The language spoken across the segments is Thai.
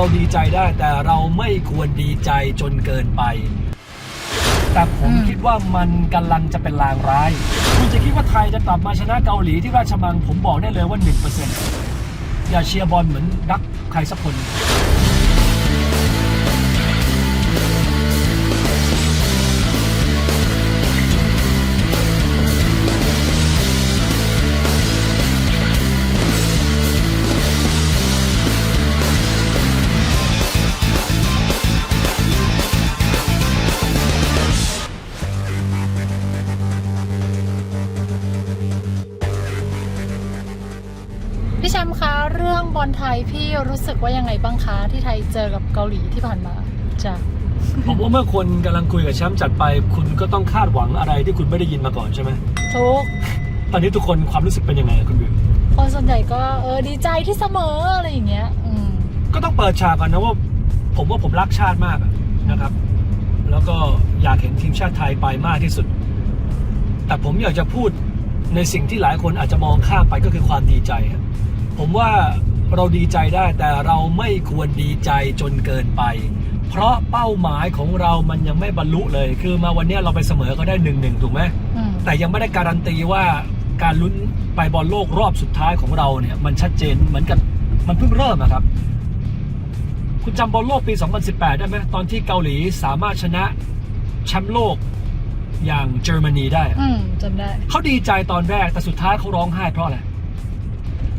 เราดีใจได้ แต่เราไม่ควรดีใจจนเกินไป แต่ผมมคิดว่ามันกำลังจะเป็นลางร้าย คุณจะคิดว่าไทยจะกลับมาชนะเกาหลีที่ราชมังผมบอกได้เลยว่า 1%อย่าเชียร์บอลเหมือนดักใครสักคน พี่แชมป์คะเรื่องบอลไทยพี่รู้สึกว่ายังไงบ้างคะที่ไทยเจอกับเกาหลีที่ผ่านมาจ้ะผมว่าเมื่อคนกำลังคุยกับแชมป์จัดไป คุณก็ต้องคาดหวังอะไรที่คุณไม่ได้ยินมาก่อนใช่ไหมทุกตอนนี้ทุกคนความรู้สึกเป็นยังไงคุณบิวคนส่วนใหญ่ก็เออดีใจที่เสมออะไรอย่างเงี้ยอืมก็ต้องเปิดฉากก่อนนะว่า ผมว่าผมรักชาติมากอะนะครับ แล้วก็อยากเห็นทีมชาติไทยไปมากที่สุด แต่ผมอยากจะพูด ในสิ่งที่หลายคนอาจจะมองข้ามไปก็คือความดีใจอะผมว่าเราดีใจได้แต่เราไม่ควรดีใจจนเกินไป เพราะเป้าหมายของเรามันยังไม่บรรลุเลย คือมาวันเนี้ยเราไปเสมอเขาได้หนึ่งหนึ่งถูกไหมอืมแต่ยังไม่ได้การันตีว่าการลุ้นไปบอลโลกรอบสุดท้ายของเราเนี่ย มันชัดเจนเหมือนกับมันเพิ่งเริ่มอะครับ คุณจำบอลโลกปี 2018 ได้ไหมตอนที่เกาหลีสามารถชนะแชมป์โลก อย่างเยอรมนีได้อะอืมจำได้ เขาดีใจตอนแรกแต่สุดท้ายเขาร้องไห้เพราะอะไร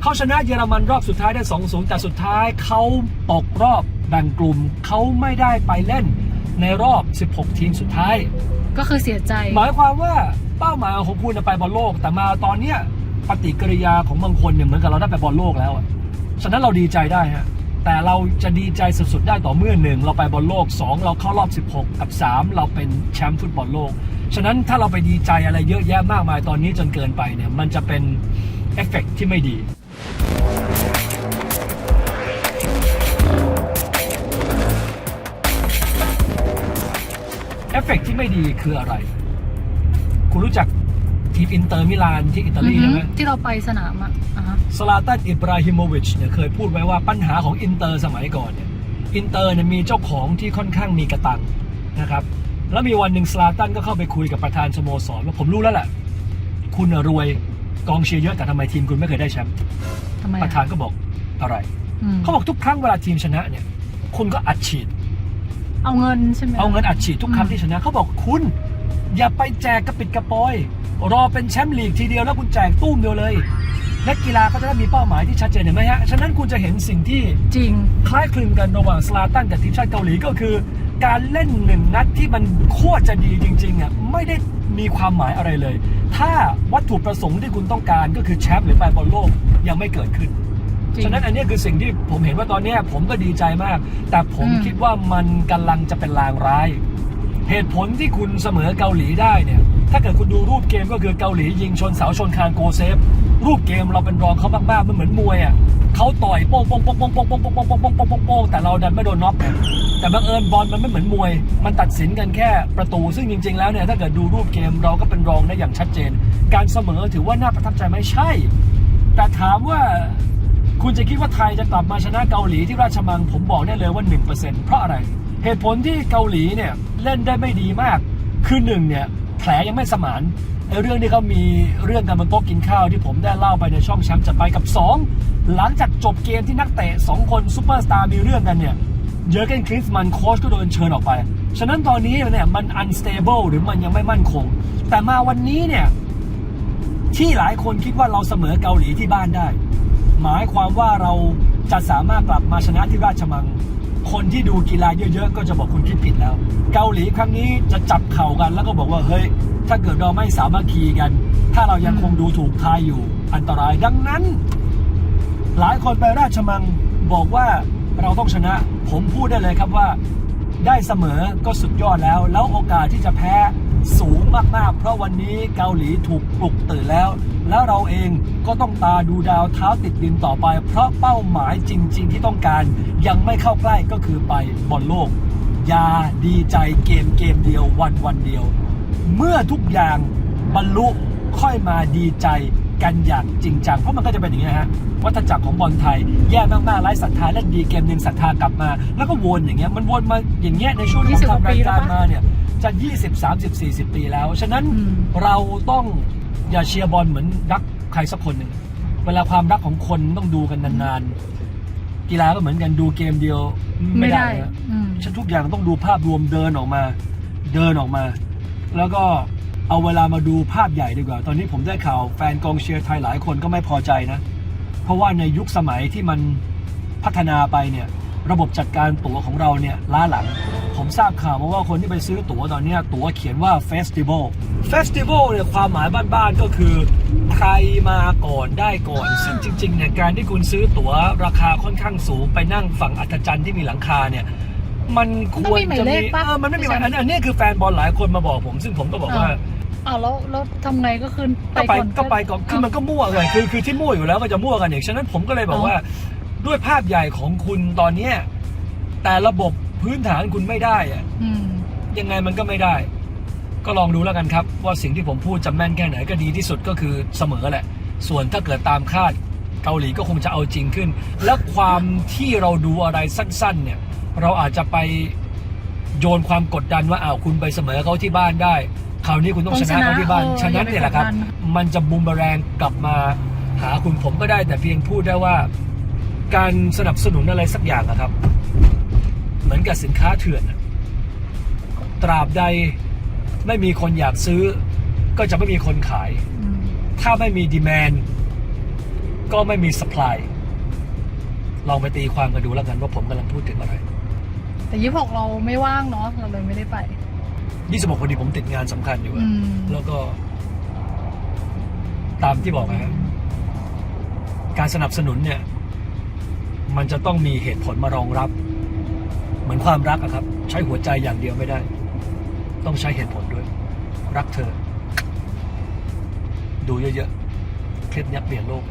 เขาชนะเยอรมันรอบสุดท้ายได้ 2-0 แต่สุดท้ายเขาตกรอบแบ่งกลุ่มเขาไม่ได้ไปเล่นในรอบ 16 ทีมสุดท้าย ก็คือเสียใจ หมายความว่าเป้าหมายของคุณน่ะไปบอลโลก แต่มาตอนเนี้ยปฏิกิริยาของบางคนเนี่ยเหมือนกับเราได้ไปบอลโลกแล้วอะฉะนั้นเราดีใจได้ฮะแต่เราจะดีใจสุดๆได้ต่อเมื่อหนึ่งเราไปบอลโลก 2 เราเข้ารอบ 16 กับ 3 เราเป็นแชมป์ฟุตบอลโลก ฉะนั้นถ้าเราไปดีใจอะไรเยอะแยะมากมายตอนนี้จนเกินไปเนี่ย มันจะเป็นเอฟเฟกต์ที่ไม่ดีเอฟเฟกต์ที่ไม่ดีคืออะไร คุณรู้จักทีมอินเตอร์มิลานที่อิตาลีอือฮึใช่ไหมที่เราไปสนามอะอ่าฮะสลาตันอิบราฮิโมวิชเนี่ยเคยพูดไว้ว่าปัญหาของอินเตอร์สมัยก่อนเนี่ยอินเตอร์เนี่ยมีเจ้าของที่ค่อนข้างมีกระตังนะครับ แล้วมีวันหนึ่งสลาตันก็เข้าไปคุยกับประธานสโมสรว่าผมรู้แล้วแหละคุณน่ะรวยกองเชียร์เยอะแต่ทำไมทีมคุณไม่เคยได้แชมป์ทำไมประธานก็บอกอะไร อืมเขาบอกทุกครั้งเวลาทีมชนะเนี่ย คุณก็อัดฉีด เอาเงินใช่ไหม เอาเงินอัดฉีดทุกครั้งอืม ที่ชนะ เขาบอกคุณ อย่าไปแจกกระปิดกระปอย รอเป็นแชมป์ลีกทีเดียวแล้วคุณแจกตุ้มเดียวเลยนักกีฬาก็จะได้มีเป้าหมายที่ชัดเจนเห็นไหมฮะ ฉะนั้นคุณจะเห็นสิ่งที่จริง คล้ายคลึงกันระหว่างสลาตันกับทีมชาติเกาหลีก็คือ การเล่นหนึ่งนัดที่มันโคตรจะดีจริงๆอะไม่ได้มีความหมายอะไรเลย ถ้าวัตถุประสงค์ที่คุณต้องการก็คือแชมป์หรือไปบอลโลกยังไม่เกิดขึ้น จริง ฉะนั้นอันเนี้ยคือสิ่งที่ผมเห็นว่าตอนเนี้ยผมก็ดีใจมาก แต่ผมอืม คิดว่ามันกำลังจะเป็นลางร้าย เหตุผลที่คุณเสมอเกาหลีได้เนี่ย ถ้าเกิดคุณดูรูปเกมก็คือเกาหลียิงชนเสาชนคานโกเซฟ รูปเกมเราเป็นรองเขามากๆมันเหมือนมวยอะ เขาต่อยโป้งโป้งโป้งโป้งโป้งโป้งโป้งโป้งโป้งโป้งโป้งโป้งแต่เราดันไม่โดนน็อกไงแต่บังเอิญบอลมันไม่เหมือนมวย มันตัดสินกันแค่ประตู ซึ่งจริง ๆ แล้วเนี่ยถ้าเกิดดูรูปเกมเราก็เป็นรองได้อย่างชัดเจน การเสมอถือว่าน่าประทับใจไหมใช่ แต่ถามว่าคุณจะคิดว่าไทยจะกลับมาชนะเกาหลีที่ราชมังผมบอกได้เลยว่า 1%เพราะอะไร เหตุผลที่เกาหลีเนี่ยเล่นได้ไม่ดีมาก คือหนึ่งเนี่ย แผลยังไม่สมานไอ้เรื่องที่เขามีเรื่องกันบนโต๊ะกินข้าวที่ผมได้เล่าไปในช่องแชมป์จะไปกับ 2 หลังจากจบเกมที่นักเตะ2 คนซูเปอร์สตาร์มีเรื่องกันเนี่ยเยอร์เกนคลิสมันโค้ชก็โดนเชิญออกไป ฉะนั้นตอนนี้เนี่ยมัน unstable หรือมันยังไม่มั่นคง แต่มาวันนี้เนี่ยที่หลายคนคิดว่าเราเสมอเกาหลีที่บ้านได้ หมายความว่าเราจะสามารถกลับมาชนะที่ราชมัง คนที่ดูกีฬาเยอะๆ ก็จะบอกคุณคิดผิดแล้ว เกาหลีครั้งนี้จะจับเข่ากัน แล้วก็บอกว่าเฮ้ย ถ้าเกิดเราไม่สามัคคีกัน ถ้าเรายังคงดูถูกทายอยู่อันตรายดังนั้น หลายคนไปราชมังบอกว่าเราต้องชนะ ผมพูดได้เลยครับว่า ได้เสมอก็สุดยอดแล้ว แล้วโอกาสที่จะแพ้สูงมากๆ เพราะวันนี้เกาหลีถูกปลุกตื่นแล้ว แล้วเราเองก็ต้องตาดูดาวเท้าติดดินต่อไป เพราะเป้าหมายจริง ๆ ที่ต้องการยังไม่เข้าใกล้ก็คือไปบอลโลก อย่าดีใจเกมเกมเดียววันวันเดียว เมื่อทุกอย่างบรรลุค่อยมาดีใจกันอย่างจริงจังเพราะมันก็จะเป็นอย่างนี้ยฮะวัฏจักรของบอลไทย แย่มากๆไร้ศรัทธาเล่นดีเกมหนึ่งศรัทธากลับมา แล้วก็วนอย่างเงี้ยมันวนมาอย่างเงี้ยในช่วงที่ผม20กว่าทำรายปีแล้กาวรปะมาเนี่ยจะ 20 30 40 ปีแล้ว ฉะนั้นอืมเราต้อง อย่าเชียร์บอลเหมือนรักใครสักคนหนึ่งเวลาความรักของคนต้องดูกันนานๆกีฬาก็เหมือนกันดูเกมเดียวไม่ไม่ได้ได้นะอืมฉันทุกอย่างต้องดูภาพรวมเดินออกมา เดินออกมา แล้วก็เอาเวลามาดูภาพใหญ่ดีกว่า ตอนนี้ผมได้ข่าวแฟนกองเชียร์ไทยหลายคนก็ไม่พอใจนะ เพราะว่าในยุคสมัยที่มันพัฒนาไปเนี่ย ระบบจัดการตั๋วของเราเนี่ยล้าหลัง ผมทราบข่าวมาว่าคนที่ไปซื้อตั๋วตอนเนี้ยตั๋วเขียนว่าเฟสติวัลเฟสติวัลเนี่ยความหมายบ้านๆก็คือ ใครมาก่อนได้ก่อน ซึ่งจริงๆเนี่ยการที่คุณซื้อตั๋วราคาค่อนข้างสูง ไปนั่งฝั่งอัศจรรย์ที่มีหลังคาเนี่ยมันควรจะมีเออมันไม่มีหมายอันอันนี้คือแฟนบอลหลายคนมาบอกผม ซึ่งผมก็บอกว่าอ้าวแล้วแล้วทำไงก็คือก็ไปก่อนก็ไปก่อนคือมันก็มั่วไงคือคือที่มั่วอยู่แล้วก็จะมั่วกันอีกฉะนั้นผมก็เลยบอกว่า ด้วยภาพใหญ่ของคุณตอนเนี้ยแต่ระบบ พื้นฐานคุณไม่ได้อะอืม ยังไงมันก็ไม่ได้ ก็ลองดูแล้วกันครับ ว่าสิ่งที่ผมพูดจะแม่นแค่ไหนก็ดีที่สุดก็คือเสมอแหละ ส่วนถ้าเกิดตามคาดเกาหลีก็คงจะเอาจริงขึ้น และความที่เราดูอะไรสั้นๆ เนี่ย เราอาจจะไปโยนความกดดันว่าอ้าวคุณไปเสมอเขาที่บ้านได้ คราวนี้คุณต้องชนะเขาที่บ้าน ต้องชฉะนะนั้นเนี่ยแหละครับอย่าไปกดดัมันจะบูมเบอแรงกลับมาหาคุณผมก็ได้ แต่เพียงพูดได้ว่า การสนับสนุนอะไรสักอย่างอะครับ เหมือนกับสินค้าเถื่อนอะตราบใดไม่มีคนอยากซื้อ ก็จะไม่มีคนขายอืมถ้าไม่มีดีแมนก็ไม่มีสป라이ลองไปตีความกันดูแล้วกันว่าผมกำลังพูดถึงอะไร แต่ยี่หกเราไม่ว่างเนาะเราเลยไม่ได้ไป26พอดีผมติดงานสำคัญอยู่อะอืมแล้วก็ ตามที่บอกนะฮะการสนับสนุนเนี่ย มันจะต้องมีเหตุผลมารองรับ เหมือนความรักอะครับ ใช้หัวใจอย่างเดียวไม่ได้ ต้องใช้เหตุผลด้วย รักเธอ ดูเยอะๆเคล็ดนับเปลี่ยนโลก